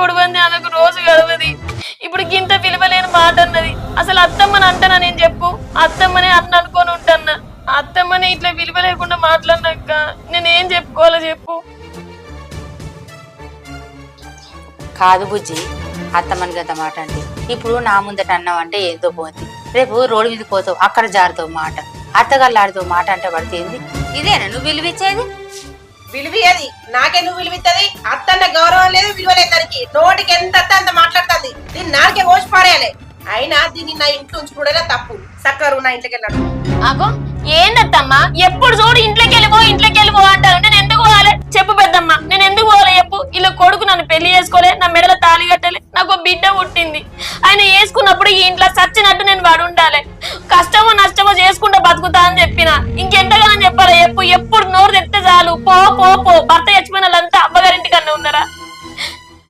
పొడిపోయింది ఆమెకు రోజు గడవది. ఇప్పుడు గింత పిలవలేని మాట అన్నది అసలు అత్తమ్మని అంటానా నేను చెప్పు? అత్తమ్మనే అన్న అనుకొని ఉంటాన్నా. అత్తమ్మని ఇట్లా విలువ లేకుండా మాట్లాడినాక నేనేం చెప్పుకోవాలో చెప్పు. కాదు బుజ్జి అత్తమ్మని గత మాట అంటే. ఇప్పుడు నా ముందట అన్నావు అంటే ఏందో పోతుంది రేపు రోడ్డు మీద పోతావు అక్కడ జారుతావు మాట. అత్తగల్లాడుతూ మాట అంటే పడితేంది ఇదేనా నువ్వు విలువిచ్చేది? విలువది నాకెందుకు విలువిస్తుంది అత్తంటే గౌరవం లేదు విలువ నోటికి ఎంత అంత మాట్లాడుతుంది. దీన్ని నాకే ఓసి పారేయాలి. అయినా దీన్ని నా ఇంట్లో ఉంచుకోవడమే తప్పు. సక్కరు నా ఇంట్లోకి వెళ్ళాడు అగో ఏందత్తమ్మా? ఎప్పుడు చూడు ఇంట్లోకి వెళ్ళిపో ఇంట్లోకి వెళ్ళిపో అంటారు నేను ఎందుకు పోవాలి? చెప్పు పెద్దమ్మ నేను ఎందుకు పోవాలి చెప్పు? ఇలా కొడుకు నన్ను పెళ్ళి చేసుకోలే నా మెడలో తాళి కట్టలే నాకు ఒక బిడ్డ పుట్టింది. ఆయన వేసుకున్నప్పుడు ఈ ఇంట్లో చచ్చినట్టు నేను వాడు ఉండాలి. కష్టమో నష్టమో చేసుకుంటా బతుకుతా అని చెప్పిన. ఇంకెంతగానో చెప్పాలి చెప్పు? ఎప్పుడు నోరు తెస్తే చాలు. పో పో పో. భర్త చచ్చిపోయిన